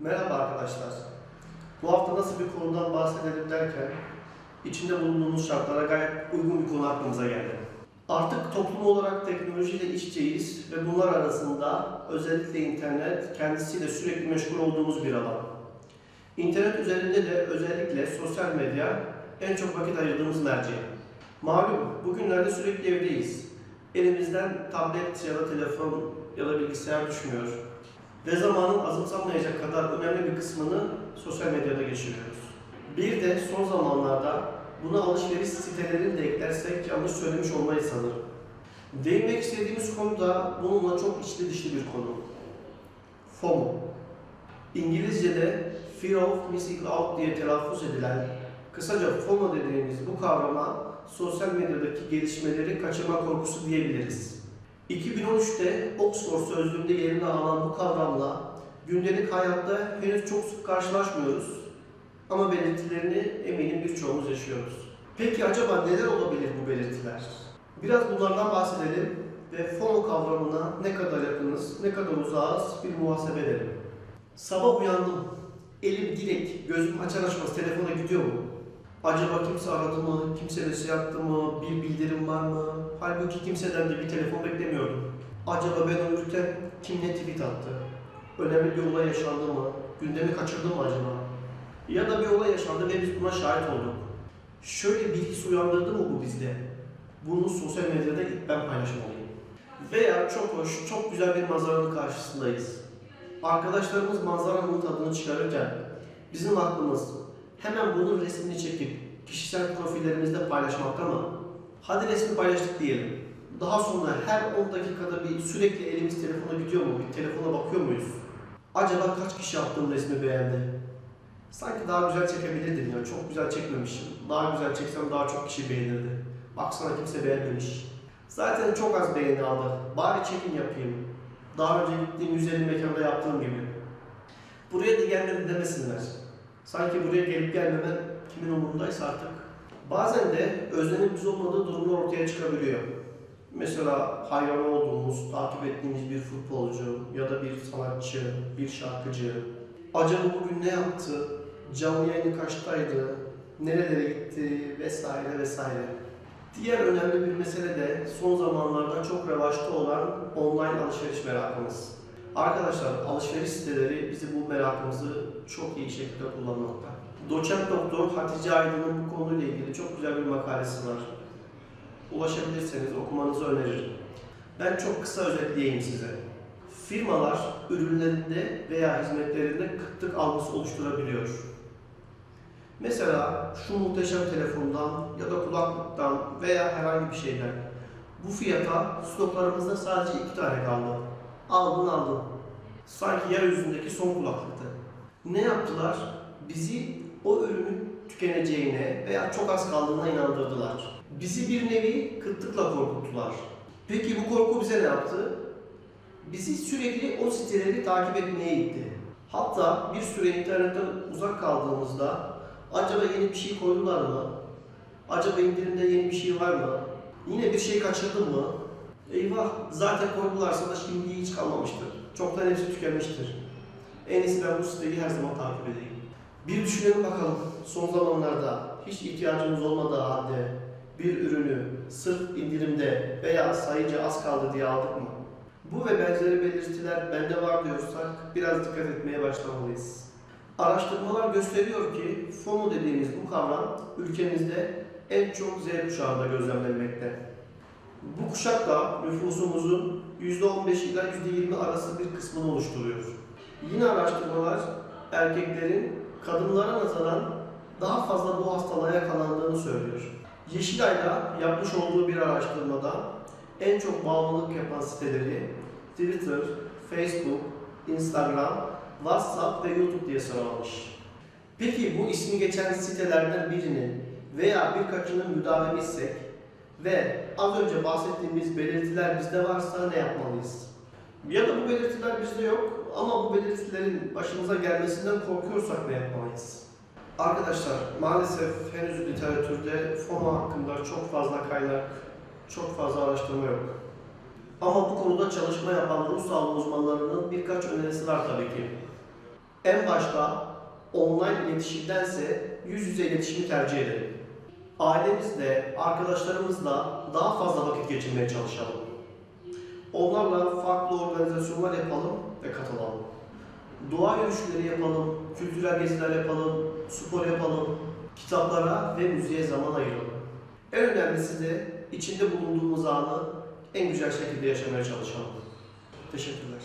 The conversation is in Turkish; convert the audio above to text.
Merhaba arkadaşlar. Bu hafta nasıl bir konudan bahsedelim derken içinde bulunduğumuz şartlara gayet uygun bir konu aklımıza geldi. Artık toplum olarak teknolojiyle iç içeyiz ve bunlar arasında özellikle internet kendisiyle sürekli meşgul olduğumuz bir alan. İnternet üzerinde de özellikle sosyal medya en çok vakit ayırdığımız merci. Malum bugünlerde sürekli evdeyiz. Elimizden tablet ya da telefon ya da bilgisayar düşmüyor ve zamanın azımsanmayacak kadar önemli bir kısmını sosyal medyada geçiriyoruz. Bir de son zamanlarda buna alışveriş sitelerini de eklersek yanlış söylemiş olmayız sanırım. Değinmek istediğimiz konu da bununla çok içli dışlı bir konu. FOMO. İngilizce'de Fear of Missing Out diye telaffuz edilen, kısaca FOMO dediğimiz bu kavrama sosyal medyadaki gelişmeleri kaçırma korkusu diyebiliriz. 2013'te Oxford Sözlüğü'nde yerini alan bu kavramla gündelik hayatta henüz çok sık karşılaşmıyoruz ama belirtilerini eminim birçoğumuz yaşıyoruz. Peki acaba neler olabilir bu belirtiler? Biraz bunlardan bahsedelim ve FOMO kavramına ne kadar yakınız, ne kadar uzağız bir muhasebe edelim. Sabah uyandım, elim direkt, gözüm açar açmaz telefona gidiyor mu? Acaba kimse aradı mı, kimse mesaj attı mı, bir bildirim var mı? Halbuki kimseden de bir telefon beklemiyordum. Acaba ben uyurken kim ne tweet attı? Önemli bir olay yaşandı mı? Gündemi kaçırdım mı acaba? Ya da bir olay yaşandı ve biz buna şahit olduk. Şöyle bir his uyandırdı mı bu bizde? Bunu sosyal medyada ilk ben paylaşmalıyım. Veya çok hoş, çok güzel bir manzaranın karşısındayız. Arkadaşlarımız manzaranın tadını çıkarırken bizim aklımız hemen bunun resmini çekip kişisel profillerimizde paylaşmakta mı? Hadi resmi paylaştık diyelim. Daha sonra her 10 dakikada bir sürekli elimiz telefona gidiyor mu? Bir telefona bakıyor muyuz? Acaba kaç kişi attığım resmi beğendi? Sanki daha güzel çekebilirdim ya. Çok güzel çekmemişim. Daha güzel çeksem daha çok kişi beğenirdi. Baksana kimse beğenmemiş. Zaten çok az beğeni aldı. Bari çekim yapayım. Daha önce gittiğim güzel mekanda yaptığım gibi. Buraya da gelmedi demesinler. Sanki buraya gelip gelmemen kimin umurundaysa artık. Bazen de özlemimiz olmadığı durumlar ortaya çıkabiliyor. Mesela hayran olduğumuz, takip ettiğimiz bir futbolcu ya da bir sanatçı, bir şarkıcı. Acaba bugün ne yaptı? Canlı yayını kaçtaydı? Nerelere gitti? Vesaire vesaire. Diğer önemli bir mesele de son zamanlarda çok revaçta olan online alışveriş merakımız. Arkadaşlar alışveriş siteleri bizi bu merakımızı çok iyi şekilde kullanmakta. Doçent Doktor Hatice Aydın'ın bu konuyla ilgili çok güzel bir makalesi var. Ulaşabilirseniz okumanızı öneririm. Ben çok kısa özetleyeyim size. Firmalar ürünlerinde veya hizmetlerinde kıtlık algısı oluşturabiliyor. Mesela şu muhteşem telefondan ya da kulaklıktan veya herhangi bir şeyden bu fiyata stoklarımızda sadece iki tane kaldı. Aldın aldın. Sanki yeryüzündeki son kulaklıktı. Ne yaptılar? Bizi o ürünün tükeneceğine veya çok az kaldığına inandırdılar. Bizi bir nevi kıtlıkla korkuttular. Peki bu korku bize ne yaptı? Bizi sürekli o siteleri takip etmeye itti. Hatta bir süre internetten uzak kaldığımızda acaba yeni bir şey koydular mı? Acaba indirimde yeni bir şey var mı? Yine bir şey kaçırdım mı? Eyvah zaten koydularsa da şimdi hiç kalmamıştır. Çoktan hepsi tükenmiştir. En iyisi ben bu siteyi her zaman takip edeyim. Bir düşünelim bakalım son zamanlarda hiç ihtiyacımız olmadığı halde bir ürünü sırf indirimde veya sayıca az kaldı diye aldık mı? Bu ve benzeri belirtiler bende var diyorsak biraz dikkat etmeye başlamalıyız. Araştırmalar gösteriyor ki FOMO dediğimiz bu kavram ülkemizde en çok Z kuşağında gözlemlenmekte. Bu kuşak da nüfusumuzun %15 ila %20 arası bir kısmını oluşturuyor. Yine araştırmalar erkeklerin kadınlara nazaran daha fazla bu hastalığa yakalandığını söylüyor. Yeşilay'da yapmış olduğu bir araştırmada en çok bağımlılık yapan siteleri Twitter, Facebook, Instagram, WhatsApp ve YouTube diye sıralamış. Peki bu ismi geçen sitelerden birinin veya birkaçının müdavimizsek ve az önce bahsettiğimiz belirtiler bizde varsa ne yapmalıyız? Ya da bu belirtiler bizde yok ama bu belirtilerin başımıza gelmesinden korkuyorsak ne yapmalıyız? Arkadaşlar maalesef henüz literatürde FOMO hakkında çok fazla kaynak, çok fazla araştırma yok. Ama bu konuda çalışma yapan ruh sağlığı uzmanlarının birkaç önerisi var tabii ki. En başta online iletişimdense yüz yüze iletişimi tercih edelim. Ailemizle, arkadaşlarımızla daha fazla vakit geçirmeye çalışalım. Onlarla farklı organizasyonlar yapalım ve katılalım. Doğa yürüyüşleri yapalım, kültürel geziler yapalım, spor yapalım, kitaplara ve müziğe zaman ayıralım. En önemlisi de içinde bulunduğumuz anı en güzel şekilde yaşamaya çalışalım. Teşekkürler.